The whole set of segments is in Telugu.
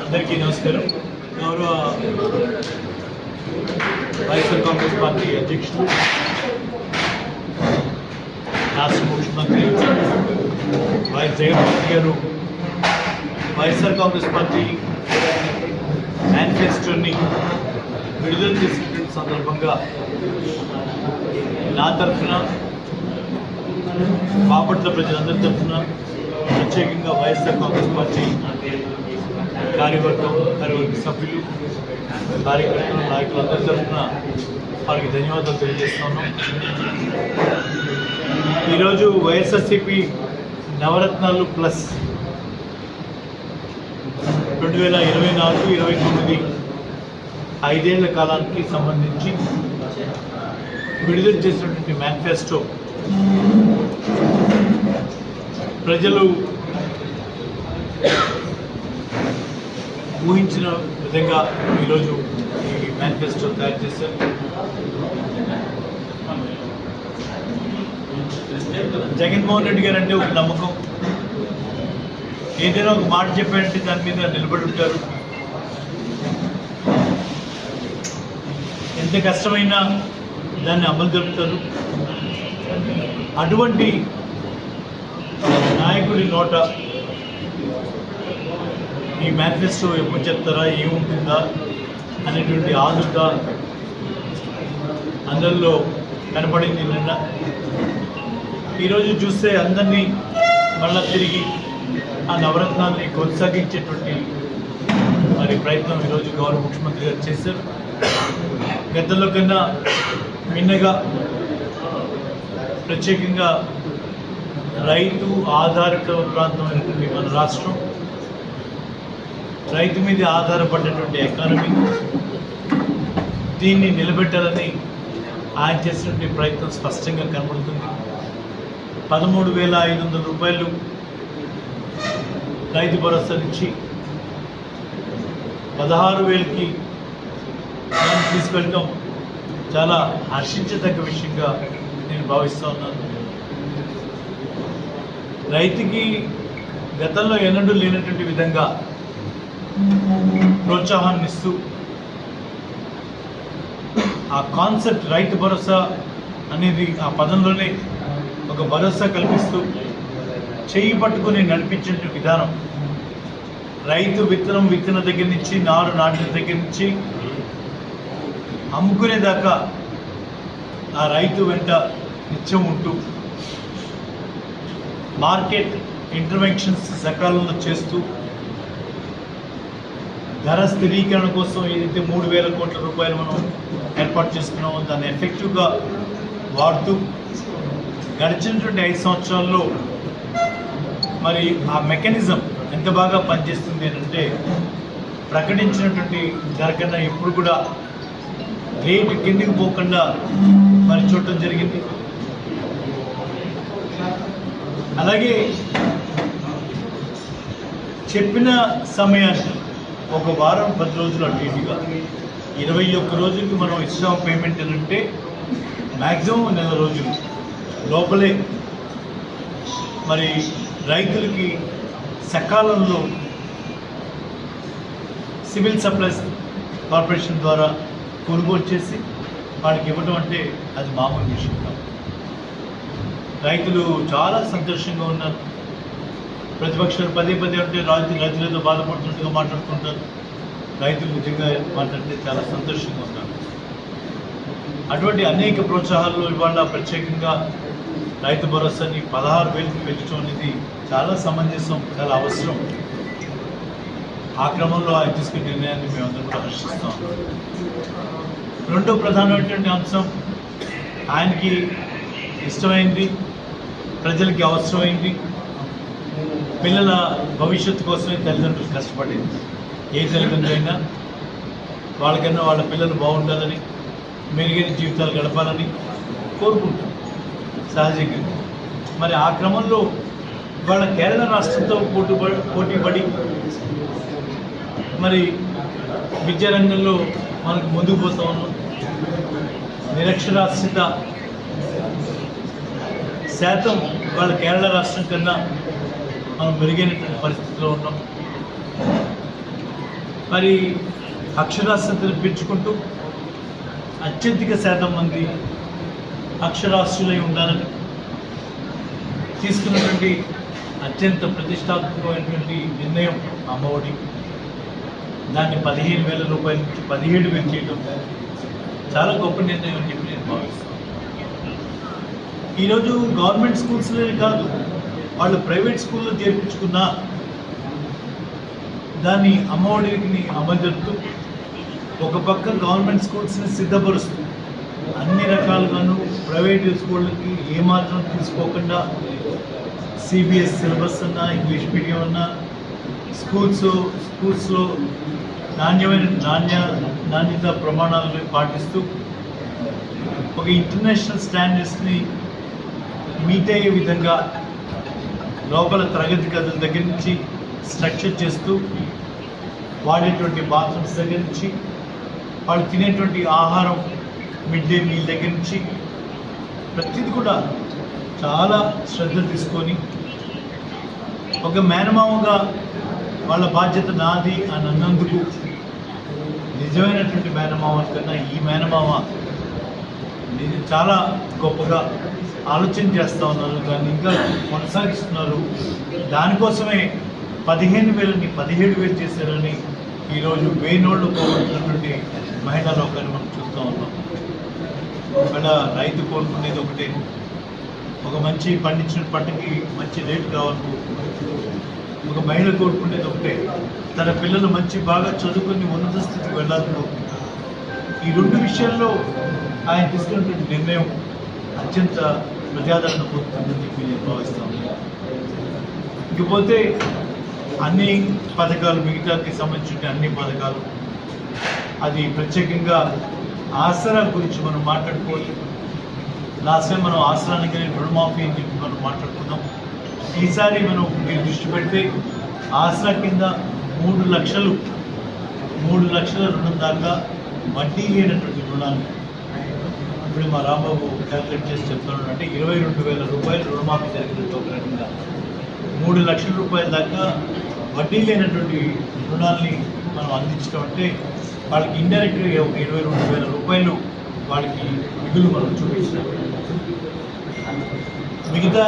అందరికీ నమస్కారం. గౌరవ వైఎస్ఆర్ కాంగ్రెస్ పార్టీ అధ్యక్షుడు రాష్ట్ర ముఖ్యమంత్రి వైఎస్ జగన్మోహన్ గారు వైఎస్ఆర్ కాంగ్రెస్ పార్టీ మేనిఫెస్టోని విడుదల చేసినటువంటి సందర్భంగా నా తరఫున బాపట్ల ప్రజలందరి తరఫున ప్రత్యేకంగా వైఎస్ఆర్ కాంగ్రెస్ పార్టీ కార్యవర్గం కార్యవర్గ సభ్యులు కార్యకర్తలు నాయకులు అందరి తరఫున వారికి ధన్యవాదాలు తెలియజేస్తున్నాను. ఈరోజు వైఎస్ఆర్సీపీ నవరత్నాలు ప్లస్ రెండు వేల ఇరవై నాలుగు ఇరవై తొమ్మిది ఐదేళ్ళ కాలానికి సంబంధించి విడుదల చేసినటువంటి మేనిఫెస్టో ప్రజలు ఊహించిన విధంగా ఈరోజు ఈ మేనిఫెస్టో తయారు చేశారు. జగన్మోహన్ రెడ్డి గారు అంటే ఒక నమ్మకం. ఏదైనా ఒక మాట చెప్పారంటే దాని మీద నిలబడి ఉంటారు. ఎంత కష్టమైనా దాన్ని అమలు జరుపుతారు. అటువంటి నాయకుడి నోట ఈ మేనిఫెస్టో ఎప్పుడు చెప్తారా? ఏముంటుందా? అనేటువంటి ఆదుట అందరిలో కనపడింది నిన్న. ఈరోజు చూస్తే అందరినీ మళ్ళా తిరిగి ఆ నవరత్నాల్ని కొనసాగించేటువంటి మరి ప్రయత్నం ఈరోజు గౌరవ ముఖ్యమంత్రి గారు చేశారు. గతంలో కన్నా మిన్నగా ప్రత్యేకంగా రైతు ఆధారిత ప్రాంతమైనటువంటి మన రాష్ట్రం రైతు మీద ఆధారపడినటువంటి ఎకానమీ దీన్ని నిలబెట్టాలని ఆయన చేసినటువంటి ప్రయత్నం స్పష్టంగా కనబడుతుంది. పదమూడు వేల ఐదు వందల రూపాయలు రైతు భరోసా నుంచి పదహారు వేలకి దాన్ని తీసుకెళ్ళటం చాలా హర్షించదగ్గ విషయంగా నేను భావిస్తూ ఉన్నాను. రైతుకి గతంలో ఎన్నడూ లేనటువంటి విధంగా ప్రోత్సాహాన్ని ఇస్తూ ఆ కాన్సెప్ట్ రైతు భరోసా అనేది ఆ పదంలోనే ఒక భరోసా కల్పిస్తూ చేయి పట్టుకుని నడిపించే విధానం. రైతు విత్తనం విత్తన దగ్గర నుంచి నారు నాటిన దగ్గర నుంచి అమ్ముకునేదాకా ఆ రైతు వెంట నిత్యం ఉంటూ మార్కెట్ ఇంటర్వెన్షన్స్ సకాలంలో చేస్తూ ధర స్థిరీకరణ కోసం ఏదైతే మూడు వేల కోట్ల రూపాయలు మనం ఏర్పాటు చేసుకున్నామో దాన్ని ఎఫెక్టివ్గా వాడుతూ గడిచినటువంటి ఐదు సంవత్సరాల్లో మరి ఆ మెకానిజం ఎంత బాగా పనిచేస్తుంది అంటే ప్రకటించినటువంటి ధర కన్నా ఎప్పుడు కూడా రేటు కిందికి పోకుండా మరి చూడటం జరిగింది. అలాగే చెప్పిన సమయాన్ని ఒక వారం పది రోజులు అటు ఇటుగా. ఇరవై ఒక్క రోజులకి మనం ఇస్తాం పేమెంట్ అంటే మ్యాక్సిమం నెల రోజులు. లోపలే మరి రైతులకి సకాలంలో సివిల్ సప్లైస్ కార్పొరేషన్ ద్వారా కొనుగోలు చేసి వాళ్ళకి ఇవ్వడం అంటే అది మామూలు విషయం కాదు. రైతులు చాలా సంతోషంగా ఉన్నారు. ప్రతిపక్షాలు పదే పదే ఉంటే రైతులు రైతులతో బాధపడుతుండగా మాట్లాడుతుంటారు. రైతులు నిజంగా మాట్లాడితే చాలా సంతోషంగా ఉన్నారు. అటువంటి అనేక ప్రోత్సాహాల్లో ఇవాళ ప్రత్యేకంగా రైతు భరోసాని పదహారు వేలకు పెంచడం అనేది చాలా సమంజసం చాలా అవసరం. ఆ క్రమంలో ఆయన తీసుకునే నిర్ణయాన్ని మేమందరం కూడా హర్షిస్తాం. రెండో ప్రధానమైనటువంటి అంశం ఆయనకి ఇష్టమైంది ప్రజలకి అవసరమైంది పిల్లల భవిష్యత్తు కోసమే తల్లిదండ్రులు కష్టపడింది. ఏ తల్లిదండ్రులు అయినా వాళ్ళకన్నా వాళ్ళ పిల్లలు బాగుండాలని మెరుగైన జీవితాలు గడపాలని కోరుకుంటాం సహజంగా. మరి ఆ క్రమంలో వాళ్ళ కేరళ రాష్ట్రంతో పోటీ పోటీ పడి మరి విద్యారంగంలో మనకు ముందుకు పోతా ఉన్నాం. నిరక్షరాస్యత శాతం వాళ్ళ కేరళ రాష్ట్రం కన్నా మనం మెరుగైనటువంటి పరిస్థితిలో ఉన్నాం. మరి అక్షరాస్యతను పెంచుకుంటూ అత్యధిక శాతం మంది అక్షరాస్యులై ఉండాలని తీసుకున్నటువంటి అత్యంత ప్రతిష్టాత్మకమైనటువంటి నిర్ణయం అమ్మఒడి. దాన్ని పదిహేను వేల రూపాయల నుంచి పదిహేడు వేలు చేయడం చాలా గొప్ప నిర్ణయం అని చెప్పి నేను భావిస్తాను ఈరోజు గవర్నమెంట్ స్కూల్స్లోనే కాదు వాళ్ళు ప్రైవేట్ స్కూల్లో చేర్పించుకున్న దాన్ని అమ్మఒడిని అమలు జరుపుతూ ఒక పక్క గవర్నమెంట్ స్కూల్స్ని సిద్ధపరుస్తూ అన్ని రకాలుగాను ప్రైవేట్ స్కూళ్ళకి ఏమాత్రం తీసుకోకుండా సిబిఎస్ సిలబస్ అన్నా ఇంగ్లీష్ మీడియం అన్నా స్కూల్స్ స్కూల్స్లో నాణ్యమైన నాణ్య నాణ్యత ప్రమాణాలను పాటిస్తూ ఒక ఇంటర్నేషనల్ స్టాండర్డ్స్ని మీట్ అయ్యే విధంగా లోపల తరగతి గదుల దగ్గర నుంచి స్ట్రక్చర్ చేస్తూ వాడేటువంటి బాత్రూమ్స్ దగ్గర నుంచి వాళ్ళు తినేటువంటి ఆహారం మిడ్ డే మీల్ దగ్గర నుంచి ప్రతిది కూడా చాలా శ్రద్ధ తీసుకొని ఒక మేనమామగా వాళ్ళ బాధ్యత నాది అని అన్నందుకు నిజమైనటువంటి మేనమామ కన్నా ఈ మేనమామ నేను చాలా గొప్పగా ఆలోచన చేస్తూ ఉన్నారు దాన్ని ఇంకా కొనసాగిస్తున్నారు. దానికోసమే పదిహేను వేలని పదిహేడు వేలు చేశారని ఈరోజు వేనోళ్ళు పోగొట్టినటువంటి మహిళా లోకాన్ని మనం చూస్తూ ఉన్నాం. ఒకవేళ రైతు కోరుకునేది ఒకటే. ఒక మంచి పండించిన పంటకి మంచి రేటు కావాలి ఒక మహిళ కోరుకునేది ఒకటే. తన పిల్లలు మంచి బాగా చదువుకుని ఉన్నత స్థితికి వెళ్ళాలని ఈ రెండు విషయాల్లో ఆయన తీసుకున్నటువంటి నిర్ణయం అత్యంత ప్రజాదరణ పొందుతుందని చెప్పి నేను భావిస్తాను ఇకపోతే అన్ని పథకాలు మిగతాకి సంబంధించిన అన్ని పథకాలు అది ప్రత్యేకంగా ఆసరా గురించి మనం మాట్లాడుకోవాలి లాస్ట్ టైం మనం ఆసరానికి రుణమాఫీ అని చెప్పి మనం మాట్లాడుకున్నాం. ఈసారి మనం మీరు దృష్టి పెడితే ఆసరా కింద మూడు లక్షలు మూడు లక్షల రుణం దాకా వడ్డీ లేనటువంటి రుణాలు ఇప్పుడు మా రాంబాబు క్యాల్కులేట్ చేసి చెప్తున్నాడు. అంటే ఇరవై రెండు వేల రూపాయలు రుణమాఫీ జరిగినట్టు ఒక రకంగా. మూడు లక్షల రూపాయల దాకా వడ్డీ లేనటువంటి రుణాల్ని మనం అందించడం అంటే వాళ్ళకి ఇండైరెక్ట్గా ఒక ఇరవై రెండు వేల రూపాయలు వాళ్ళకి మిగులు మనం చూపించినాం మిగతా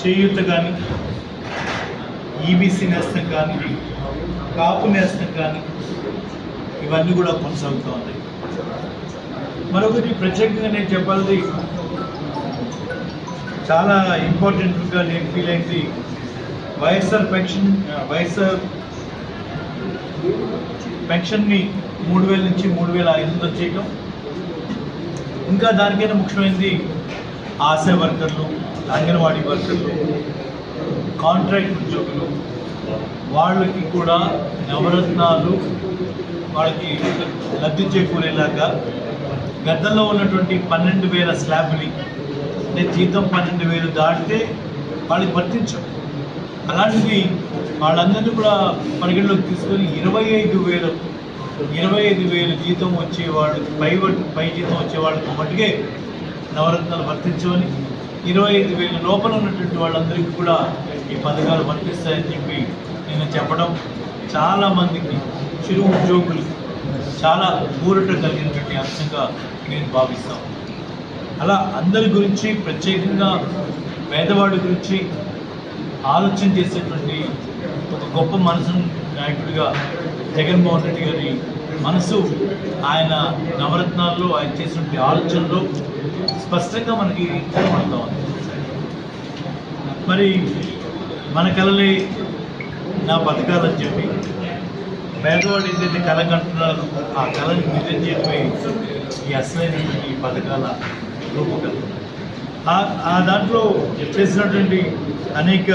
చేయూత కానీ ఈబీసీ నేస్తం కానీ కాపు నేస్తం కానీ ఇవన్నీ కూడా కొనసాగుతూ ఉన్నాయి. మరొకటి ప్రత్యేకంగా నేను చెప్పాలి చాలా ఇంపార్టెంట్గా నేను ఫీల్ అయింది వైఎస్ఆర్ పెన్షన్ వైఎస్ఆర్ పెన్షన్ని మూడు వేల నుంచి మూడు వేల ఐదు వందలు చేయటం. ఇంకా దానికైనా ముఖ్యమైనది ఆశా వర్కర్లు అంగన్వాడీ వర్కర్లు కాంట్రాక్ట్ ఉద్యోగులు వాళ్ళకి కూడా నవరత్నాలు వాళ్ళకి లబ్ధి చేకూరేలాగా గతంలో ఉన్నటువంటి పన్నెండు వేల స్లాబ్ని అంటే జీతం పన్నెండు వేలు దాటితే వాళ్ళకి వర్తించం అలాంటిది వాళ్ళందరినీ కూడా పరిగణలోకి తీసుకొని ఇరవై ఐదు వేలు ఇరవై ఐదు వేలు జీతం వచ్చే వాళ్ళకి పై పై జీతం వచ్చే వాళ్ళకి మటుకే నవరత్నాలు వర్తించమని ఇరవై ఐదు వేల లోపల ఉన్నటువంటి వాళ్ళందరికీ కూడా ఈ పథకాలు వర్తిస్తాయని చెప్పి నేను చెప్పడం చాలా మందికి చిరు ఉద్యోగులు చాలా ఊరట కలిగినటువంటి అంశంగా నేను భావిస్తాను అలా అందరి గురించి ప్రత్యేకంగా పేదవాడి గురించి ఆలోచన చేసేటువంటి ఒక గొప్ప మనసు నాయకుడిగా జగన్మోహన్ రెడ్డి గారి మనసు ఆయన నవరత్నాల్లో ఆయన చేసినటువంటి ఆలోచనలో స్పష్టంగా మనకి కనబడతా ఉంది. మరి మన కళలే నా పథకాలని చెప్పి పేదవాడు ఏదైతే కళ కంటున్నారో ఆ కళని నిజం చేయడమే ఈ అసలైనటువంటి పథకాల రూపకల్పన. ఆ దాంట్లో చేసినటువంటి అనేక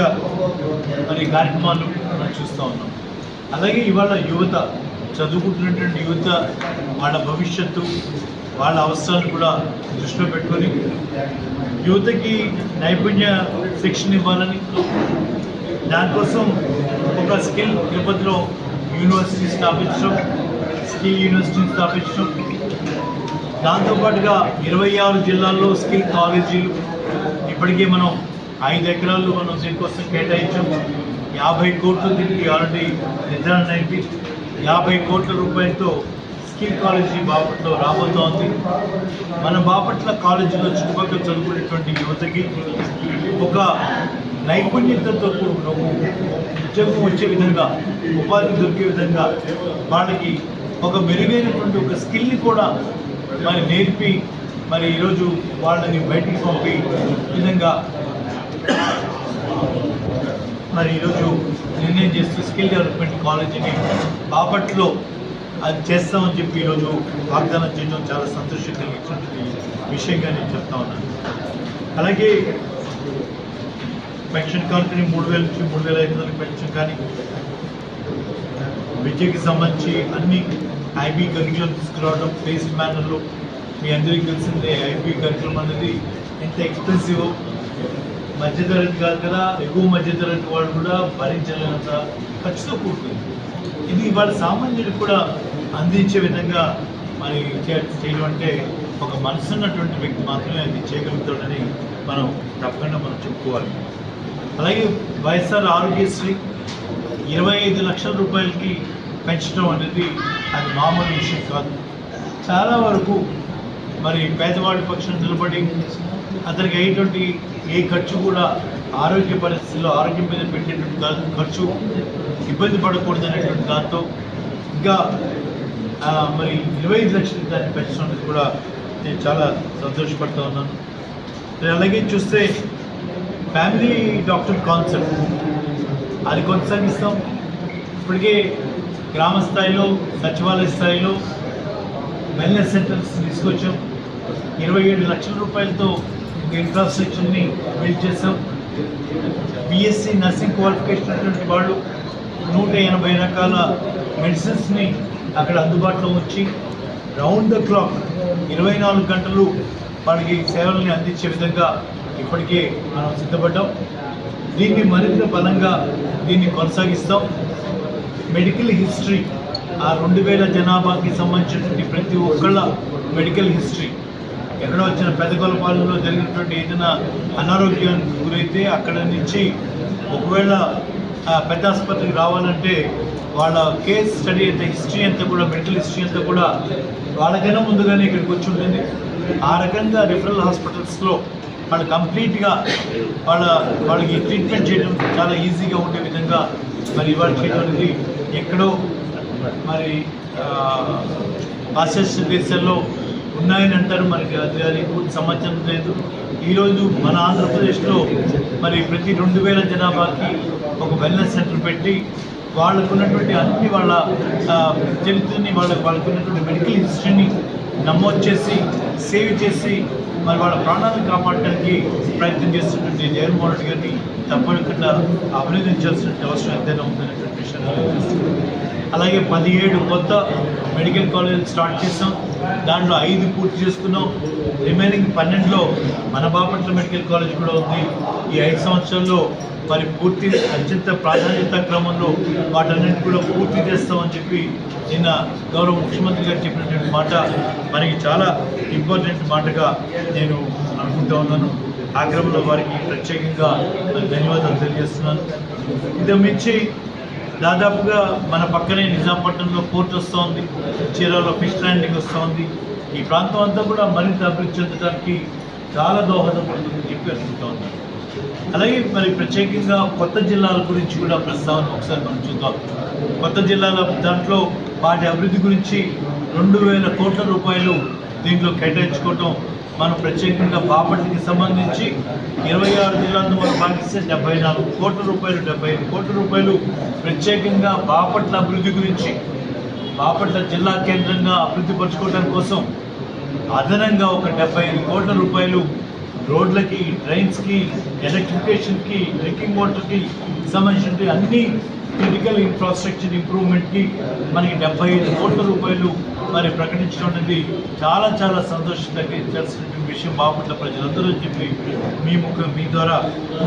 మరి కార్యక్రమాలు మనం చూస్తూ ఉన్నాం. అలాగే ఇవాళ యువత చదువుకుంటున్నటువంటి యువత వాళ్ళ భవిష్యత్తు వాళ్ళ అవసరాలు కూడా దృష్టిలో పెట్టుకొని యువతకి నైపుణ్య శిక్షణ ఇవ్వాలని దానికోసం ఒక స్కిల్ తిరుపతిలో యూనివర్సిటీ స్థాపించడం స్కిల్ యూనివర్సిటీ స్థాపించడం. దాంతోపాటుగా ఇరవై ఆరు జిల్లాల్లో స్కిల్ కాలేజీలు ఇప్పటికే మనం ఐదు ఎకరాలు మనం దీనికోసం కేటాయించాం. యాభై కోట్లు దీనికి ఆల్రెడీ నిర్ధారణ అయింది. యాభై కోట్ల రూపాయలతో స్కిల్ కాలేజీ బాపట్లో రాబోతోంది మన బాపట్ల కాలేజీలో చుట్టుపక్కల చదువుకునేటువంటి యువతకి ఒక నైపుణ్యతతో ఉద్యోగం వచ్చే విధంగా ఉపాధి దొరికే విధంగా వాళ్ళకి ఒక మెరుగైనటువంటి ఒక స్కిల్ని కూడా మరి నేర్పి మరి ఈరోజు వాళ్ళని బయటికి పంపి విధంగా మరి ఈరోజు నిర్ణయం చేస్తూ స్కిల్ డెవలప్మెంట్ కాలేజీని బాపట్లో అది చేస్తామని చెప్పి ఈరోజు వాగ్దానం చేయడం చాలా సంతోషం కలిగించినటువంటి విషయంగా నేను చెప్తా ఉన్నాను. అలాగే పెన్షన్ కానీ మూడు వేల నుంచి మూడు వేల ఐదు వందల పెన్షన్ కానీ విద్యకి సంబంధించి అన్ని ఐబీ కరికులం తీసుకురావడం ఫేస్డ్ మేనర్లో మీ అందరికీ తెలిసిందే ఐబీ కరికులం అనేది ఎంత ఎక్స్పెన్సివ్ మధ్యతరగతి కాదు కదా ఎగువ మధ్యతరగతి వాళ్ళు కూడా భరించలేనంత ఖర్చుతో కూడుకుంది ఇది వాళ్ళ సామాన్యుడికి కూడా అందించే విధంగా మరి చేయడం అంటే ఒక మనసున్నటువంటి వ్యక్తి మాత్రమే అది చేయగలుగుతాడని మనం తప్పకుండా మనం చెప్పుకోవాలి. అలాగే వైఎస్ఆర్ ఆరోగ్యశ్రీ ఇరవై ఐదు లక్షల రూపాయలకి పెంచడం అనేది అది మామూలు విషయం కాదు. చాలా వరకు మరి పేదవాడి పక్షం నిలబడి అతనికి అయ్యేటువంటి ఏ ఖర్చు కూడా ఆరోగ్య పరిస్థితుల్లో ఆరోగ్యం మీద పెట్టేటువంటి కాదు ఖర్చు ఇబ్బంది పడకూడదు అనేటువంటి దాంతో ఇంకా మరి ఇరవై ఐదు లక్షలు దాన్ని పెంచడం కూడా నేను చాలా సంతోషపడుతూ ఉన్నాను. నేను అలాగే చూస్తే ఫ్యామిలీ డాక్టర్ కాన్సెప్ట్. అది కొనసాగిస్తాం. ఇప్పటికే గ్రామ స్థాయిలో సచివాలయ స్థాయిలో వెల్నెస్ సెంటర్స్ తీసుకొచ్చాం. ఇరవై ఏడు లక్షల రూపాయలతో ఇన్ఫ్రాస్ట్రక్చర్ని బిల్డ్ చేసాం బీఎస్సీ నర్సింగ్ క్వాలిఫికేషన్ ఉన్నటువంటి వాళ్ళు నూట ఎనభై రకాల మెడిసిన్స్ని అక్కడ అందుబాటులో ఉంచి రౌండ్ ద క్లాక్ ఇరవై నాలుగు గంటలు వాళ్ళకి సేవల్ని అందించే విధంగా ఇప్పటికే మనం సిద్ధపడ్డాం. దీన్ని మరింత బలంగా దీన్ని కొనసాగిస్తాం. మెడికల్ హిస్టరీ ఆ రెండు వేల జనాభాకి సంబంధించినటువంటి ప్రతి ఒక్కళ్ళ మెడికల్ హిస్టరీ ఎక్కడ వచ్చిన పెద్దగొలపాలెంలో జరిగినటువంటి ఏదైనా అనారోగ్యానికి గురైతే అక్కడ నుంచి ఒకవేళ పెద్ద ఆసుపత్రికి రావాలంటే వాళ్ళ కేస్ స్టడీ అంతా హిస్టరీ అంతా కూడా మెడికల్ హిస్టరీ అంతా కూడా వాళ్ళకైనా ముందుగానే ఇక్కడికి వచ్చి ఉంటుంది. ఆ రకంగా రిఫరల్ హాస్పిటల్స్లో వాళ్ళు కంప్లీట్గా వాళ్ళ వాళ్ళకి ట్రీట్మెంట్ చేయడం చాలా ఈజీగా ఉండే విధంగా మరి ఇవాళ చేయడం అనేది ఎక్కడో మరి ఆ, పాశ్చాత్య దేశాల్లో ఉన్నాయని అంటారు. మనకి అది అది పూర్తి సమాచారం లేదు. ఈరోజు మన ఆంధ్రప్రదేశ్లో మరి ప్రతి రెండు వేల జనాభాకి ఒక వెల్నెస్ సెంటర్ పెట్టి వాళ్ళకు ఉన్నటువంటి అన్ని వాళ్ళ చరిత్రని వాళ్ళ వాళ్ళకు ఉన్నటువంటి మెడికల్ హిస్టరీని నమోదు చేసి సేవ్ చేసి మరి వాళ్ళ ప్రాణాలను కాపాడటానికి ప్రయత్నం చేస్తున్నటువంటి జగన్మోహన్ రెడ్డి గారిని తప్పకుండా అభినందించాల్సిన అవసరం ఎంతైనా ఉందనేటువంటి విషయాన్ని అలాగే పదిహేడు కొత్త మెడికల్ కాలేజీలు స్టార్ట్ చేసాం దాంట్లో ఐదు పూర్తి చేసుకున్నాం. రిమైనింగ్ పన్నెండులో మన బాపట్ల మెడికల్ కాలేజ్ కూడా ఉంది. ఈ ఐదు సంవత్సరాల్లో మరి పూర్తి అత్యంత ప్రాధాన్యత క్రమంలో వాటన్నింటి కూడా పూర్తి చేస్తామని చెప్పి నిన్న గౌరవ ముఖ్యమంత్రి గారు చెప్పినటువంటి మాట మనకి చాలా ఇంపార్టెంట్ మాటగా నేను అనుకుంటా ఉన్నాను. ఆ క్రమంలో వారికి ప్రత్యేకంగా ధన్యవాదాలు తెలియజేస్తున్నాను. ఇది మించి దాదాపుగా మన పక్కనే నిజాంపట్నంలో పోర్ట్ వస్తోంది చీరాలో ఫిష్ ల్యాండింగ్ వస్తోంది. ఈ ప్రాంతం అంతా కూడా మరింత అభివృద్ధి చెందడానికి చాలా దోహదపడుతుందని చెప్పి అనుకుంటా ఉన్నాను అలాగే మరి ప్రత్యేకంగా కొత్త జిల్లాల గురించి కూడా ప్రస్తావన ఒకసారి మనం చూద్దాం. కొత్త జిల్లాల దాంట్లో వాటి అభివృద్ధి గురించి రెండు వేల కోట్ల రూపాయలు దీంట్లో కేటాయించుకోవటం మనం ప్రత్యేకంగా బాపట్లకి సంబంధించి ఇరవై ఆరు జిల్లాలను మనం పాటిస్తే డెబ్బై నాలుగు కోట్ల రూపాయలు డెబ్బై ఐదు కోట్ల రూపాయలు ప్రత్యేకంగా బాపట్ల అభివృద్ధి గురించి బాపట్ల జిల్లా కేంద్రంగా అభివృద్ధి పరచుకోవడం కోసం అదనంగా ఒక డెబ్బై ఐదు కోట్ల రూపాయలు రోడ్లకి డ్రైన్స్కి ఎలక్ట్రిఫికేషన్కి డ్రింకింగ్ వాటర్కి సంబంధించిన అన్ని క్రిటికల్ ఇన్ఫ్రాస్ట్రక్చర్ ఇంప్రూవ్మెంట్కి మనకి డెబ్బై ఐదు కోట్ల రూపాయలు మరి ప్రకటించడం అనేది చాలా చాలా సంతోషం తగ్గించాల్సినటువంటి విషయం బాపట్ల ప్రజలందరూ చెప్పి మీ ముఖం మీ ద్వారా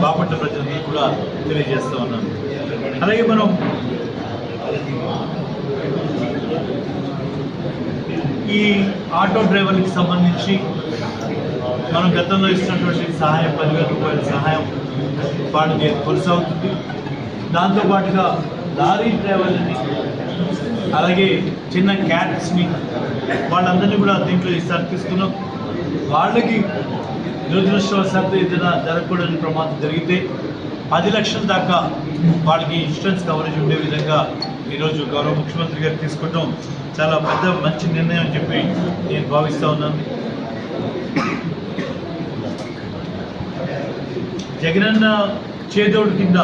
బాపట్ల ప్రజలందరూ కూడా తెలియజేస్తూ ఉన్నాను. అలాగే మనం ఈ ఆటో డ్రైవర్కి సంబంధించి మనం గతంలో ఇస్తున్నటువంటి సహాయం పదివేల రూపాయల సహాయం వాళ్ళకి కొనసాగుతుంది. దాంతోపాటుగా లారీ డ్రైవర్లని అలాగే చిన్న క్యాట్స్ని వాళ్ళందరినీ కూడా దీంట్లో ఈసారి తీసుకున్నాం వాళ్ళకి దురదృష్టవశాత్తు ఏదైనా జరగకూడని ప్రమాదం జరిగితే పది లక్షల దాకా వాళ్ళకి ఇన్సూరెన్స్ కవరేజ్ ఉండే విధంగా ఈరోజు గౌరవ ముఖ్యమంత్రి గారు తీసుకోవడం చాలా పెద్ద మంచి నిర్ణయం అని చెప్పి నేను భావిస్తూ ఉన్నాను. జగనన్న చేదోడు కింద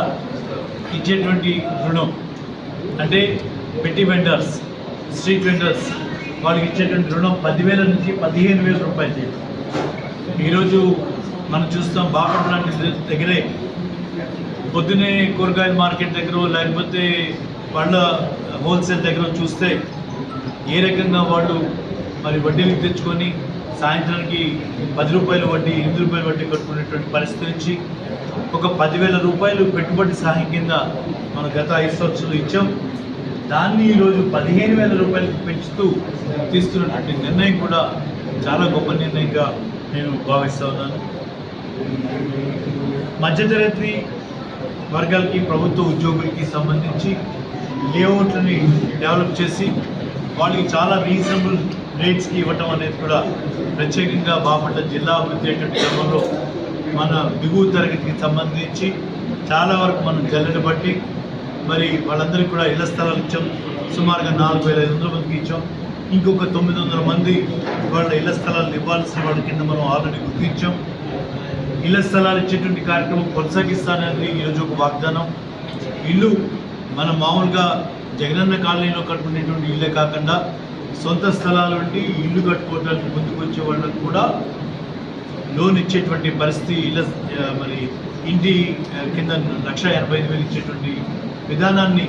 ఇచ్చేటువంటి రుణం. అంటే పెట్టి వెండర్స్ స్ట్రీట్ వెండర్స్ వాళ్ళకి ఇచ్చేటువంటి రుణం పదివేల నుంచి పదిహేను వేల రూపాయలు ఈరోజు మనం చూస్తాం బాపట్ల దగ్గరే. పొద్దునే కూరగాయల మార్కెట్ దగ్గర లేకపోతే వాళ్ళ హోల్సేల్ దగ్గర చూస్తే ఏ రకంగా వాళ్ళు మరి వడ్డీలకు తెచ్చుకొని సాయంత్రానికి పది రూపాయల వడ్డీ ఎనిమిది రూపాయల వడ్డీ కట్టుకునేటువంటి పరిస్థితి నుంచి ఒక పదివేల రూపాయలు పెట్టుబడి సహాయం కింద మనం గత ఐదు సంవత్సరాలు ఇచ్చాం. దాన్ని ఈరోజు పదిహేను వేల రూపాయలకు పెంచుతూ తీసుకున్నటువంటి నిర్ణయం కూడా చాలా గొప్ప నిర్ణయంగా నేను భావిస్తూ ఉన్నాను. మధ్యతరగతి వర్గాలకి ప్రభుత్వ ఉద్యోగులకి సంబంధించి లేఅవుట్లని డెవలప్ చేసి వాళ్ళకి చాలా రీజనబుల్ రేట్స్కి ఇవ్వటం అనేది కూడా ప్రత్యేకంగా బాపట్ల జిల్లా అభివృద్ధి అయ్యేటువంటి క్రమంలో మన దిగువ తరగతికి సంబంధించి చాలా వరకు మనం జల్లెడబట్టి మరి వాళ్ళందరికీ కూడా ఇళ్ళ స్థలాలు ఇచ్చాం. సుమారుగా నాలుగు వేల ఐదు వందల మందికి ఇచ్చాం. ఇంకొక తొమ్మిది వందల మంది వాళ్ళ ఇళ్ళ స్థలాలు ఇవ్వాల్సిన వాళ్ళ కింద మనం ఆల్రెడీ గుర్తించాం ఇళ్ళ స్థలాలు ఇచ్చేటువంటి కార్యక్రమం కొనసాగిస్తానని ఈరోజు ఒక వాగ్దానం. ఇల్లు మనం మామూలుగా జగనన్న కాలనీలో కట్టుకునేటువంటి ఇల్లే కాకుండా సొంత స్థలాలు ఉండి ఇల్లు కట్టుకోవడానికి ముందుకు వచ్చే వాళ్ళకు కూడా లోన్ ఇచ్చేటువంటి పరిస్థితి ఇళ్ళ మరి ఇంటి కింద లక్ష ఎనభై ఐదు వేలు ఇచ్చేటువంటి విధానాన్ని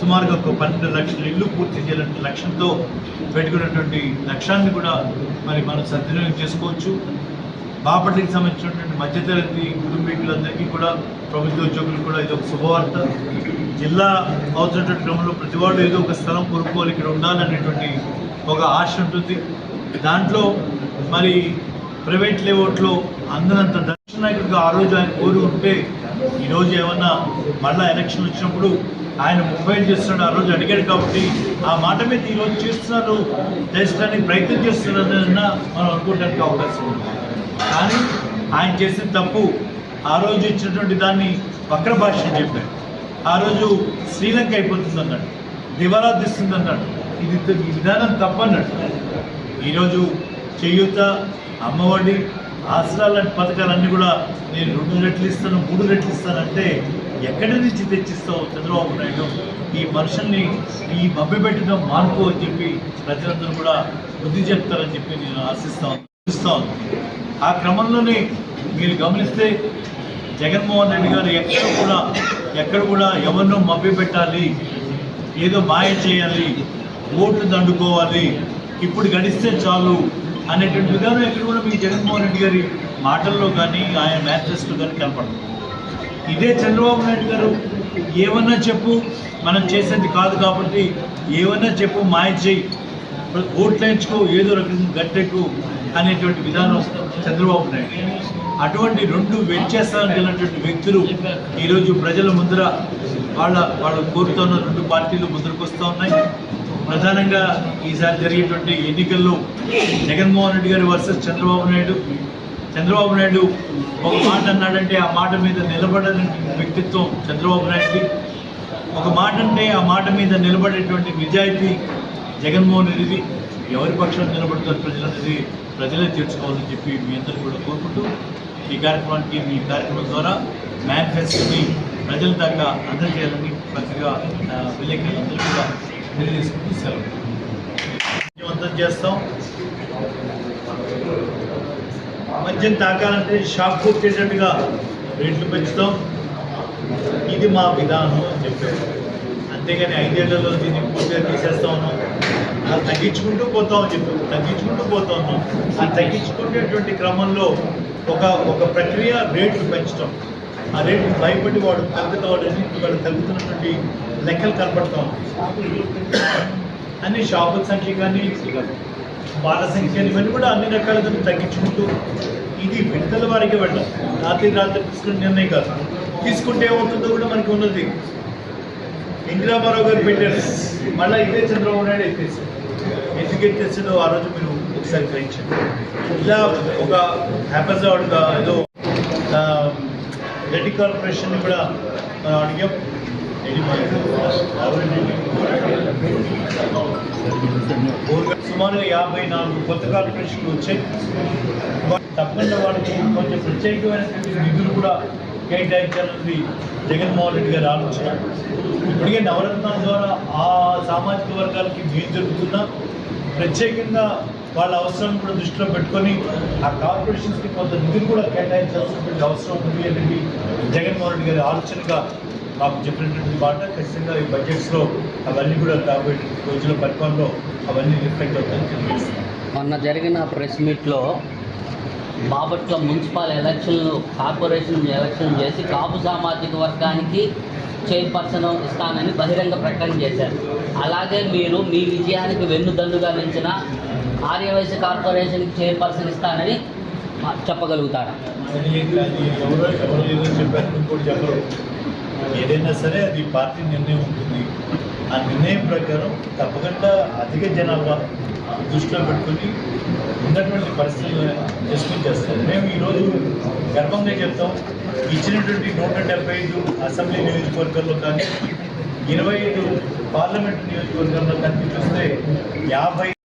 సుమారుగా ఒక పన్నెండు లక్షల ఇల్లు పూర్తి చేయాలంటే లక్ష్యంతో పెట్టుకున్నటువంటి లక్ష్యాన్ని కూడా మరి మనం సద్వినియోగం చేసుకోవచ్చు. బాపట్లకి సంబంధించినటువంటి మధ్యతరగతి కుటుంబీకులందరికీ కూడా ప్రభుత్వ ఉద్యోగులు కూడా ఇది ఒక శుభవార్త. జిల్లా అవుతున్నటువంటి క్రమంలో ప్రతి వాళ్ళు ఏదో ఒక స్థలం కొనుక్కోవాలి ఇక్కడ ఉండాలనేటువంటి ఒక ఆశ ఉంటుంది. దాంట్లో మరి ప్రైవేట్ లేఅవుట్లో అందనంత దర్శన నాయకుడిగా ఆ రోజు ఆయన కోరి ఉంటే ఈరోజు ఏమన్నా మళ్ళా ఎలక్షన్ వచ్చినప్పుడు ఆయన ముప్పై చేస్తున్నాడు ఆ రోజు అడిగాడు కాబట్టి ఆ మాట మీద ఈరోజు చేస్తున్నారు చేసడానికి ప్రయత్నం చేస్తున్నారన్న మనం అనుకోవడానికి అవకాశం ఉంది. కానీ ఆయన చేసిన తప్పు ఆ రోజు ఇచ్చినటువంటి దాన్ని వక్ర భాష చెప్పాడు. ఆ రోజు శ్రీలంక అయిపోతుంది అన్నాడు దివాలా తీస్తుంది అన్నాడు ఇది విధానం తప్పన్నాడు. ఈరోజు చేయూత అమ్మఒడి ఆసరా లాంటి పథకాలన్నీ కూడా నేను రెండు రెట్లు ఇస్తాను మూడు రెట్లు ఇస్తానంటే ఎక్కడి నుంచి తెచ్చిస్తావు చంద్రబాబు నాయుడు? ఈ మనుషుల్ని ఈ మభ్యపెట్టడం మానుకో అని చెప్పి ప్రజలందరూ కూడా బుద్ధి చెప్తారని చెప్పి నేను ఆశిస్తాను ఆశిస్తాను ఆ క్రమంలోనే మీరు గమనిస్తే జగన్మోహన్ రెడ్డి గారు ఎక్కడ కూడా ఎక్కడ కూడా ఎవరినో మభ్యపెట్టాలి ఏదో మాయ చేయాలి ఓట్లు దండుకోవాలి. ఇప్పుడు గడిస్తే చాలు అనేటువంటి విధానం ఎక్కడ కూడా మీ జగన్మోహన్ రెడ్డి గారి మాటల్లో కానీ ఆయన మేనిఫెస్టో కానీ కనపడదు. ఇదే చంద్రబాబు నాయుడు గారు ఏమన్నా చెప్పు మనం చేసేది కాదు కాబట్టి ఏమన్నా చెప్పు మాయ చేయి ఓట్లు ఏదో రకంగా గట్టెక్కు అనేటువంటి విధానం చంద్రబాబు నాయుడు అటువంటి రెండు వ్యత్యాసాలటువంటి వ్యక్తులు ఈరోజు ప్రజల ముందర వాళ్ళ వాళ్ళు కోరుతున్న రెండు పార్టీలు ముందరకు వస్తూ ఉన్నాయి. ప్రధానంగా ఈసారి జరిగేటువంటి ఎన్నికల్లో జగన్మోహన్ రెడ్డి గారి వర్సెస్ చంద్రబాబు నాయుడు. చంద్రబాబు నాయుడు ఒక మాట అన్నాడంటే ఆ మాట మీద నిలబడని వ్యక్తిత్వం చంద్రబాబు నాయుడుది. ఒక మాట అంటే ఆ మాట మీద నిలబడేటువంటి నిజాయితీ జగన్మోహన్ రెడ్డిది. ఎవరి పక్షాన్ని నిలబడతారు ప్రజలనేది ప్రజలే తీర్చుకోవాలని చెప్పి మీ అందరూ కూడా కోరుకుంటూ ఈ కార్యక్రమానికి మీ కార్యక్రమం ద్వారా మేనిఫెస్టోని ప్రజల దాకా అందజేయాలని ప్రతిగా ఆ, విలేకరులందరూ కూడా తెలియజేసుకుంటూ సెలవు విజయవంతం చేస్తాం. మద్యం తాకాలంటే షాక్ కొట్టేటట్టుగా రేట్లు పెంచుతాం. ఇది మా విధానం అని చెప్పారు. అంతేగాని ఐదేళ్ళలో దీన్ని పూర్తిగా తీసేస్తా ఉన్నాం. అలా తగ్గించుకుంటూ పోతామని చెప్పారు. తగ్గించుకుంటూ పోతా ఉన్నాం. ఆ తగ్గించుకునేటువంటి క్రమంలో ఒక ఒక ప్రక్రియ రేట్లు పెంచడం ఆ రేట్లు భయపడి వాడు తగ్గుతాడని వాడు తగ్గుతున్నటువంటి లెక్కలు కనపడతాం అన్ని షాపుల సంఖ్య కానీ వాళ్ళ సంఖ్యను ఇవన్నీ కూడా అన్ని రకాలుగా తగ్గించుకుంటూ ఇది విడతల వారికి వెళ్ళాం. రాత్రి రాత్రి తీసుకునే నిర్ణయం కాదు. తీసుకుంటే ఏమవుతుందో కూడా మనకి ఉన్నది. ఎన్టీ గారు పెట్టారు. మళ్ళీ ఇదే చంద్రబాబు నాయుడు ఎత్తేసారు ఎందుకు ఎత్తేసాడో ఆ రోజు మీరు ఒకసారి గ్రహించండి. ఇలా ఒక హ్యాపజాడ్గా ఏదో రెడ్డి కార్పొరేషన్ కూడా మనం అడిగాం. సుమారుగా యాభై నాలుగు కొత్త కార్పొరేషన్లు వచ్చాయి. తప్పకుండా వాళ్ళకి కొంచెం ప్రత్యేకమైనటువంటి నిధులు కూడా కేటాయించాలన్నది జగన్మోహన్ రెడ్డి గారు ఆలోచన. ఇప్పటికే నవరత్నాల ద్వారా ఆ సామాజిక వర్గాలకి మేలు జరుగుతున్నా. ప్రత్యేకంగా వాళ్ళ అవసరం కూడా దృష్టిలో పెట్టుకొని ఆ కార్పొరేషన్స్కి కొంత నిధులు కూడా కేటాయించాల్సినటువంటి అవసరం ఉంది అనేది జగన్మోహన్ రెడ్డి గారి ఆలోచనగా మాకు చెప్పినటువంటి మాట. ఖచ్చితంగా ఈ బడ్జెట్స్లో అవన్నీ కూడా రాబోయే రోజుల పరిపాలనలో అవన్నీ రిఫ్లెక్ట్ అవుతాయని తెలియజేస్తున్నాం. మొన్న జరిగిన ప్రెస్ మీట్లో బాపట్ల మున్సిపల్ ఎలక్షన్లు కార్పొరేషన్ ఎలక్షన్ చేసి కాపు సామాజిక వర్గానికి చైర్పర్సన్ ఇస్తానని బహిరంగ ప్రకటన చేశారు. అలాగే మీరు మీ విజయానికి వెన్నుదన్నుగా నిలిచిన ఆర్యవైశ్య కార్పొరేషన్కి చైర్పర్సన్ ఇస్తానని చెప్పగలుగుతారా అది ఎవరో ఎవరో చెప్పారు చెప్పరు. ఏదైనా సరే అది పార్టీ నిర్ణయం ఉంటుంది. ఆ నిర్ణయం ప్రకారం తప్పకుండా అధిక జనాభా దృష్టిలో పెట్టుకుని ఉన్నటువంటి పరిస్థితులను చేసుకుని చేస్తాం మేము ఈరోజు గర్వంగా చెప్తాం ఇచ్చినటువంటి నూట డెబ్బై ఐదు అసెంబ్లీ నియోజకవర్గాల్లో కానీ ఇరవై ఐదు పార్లమెంట్ కానీ చూస్తే యాభై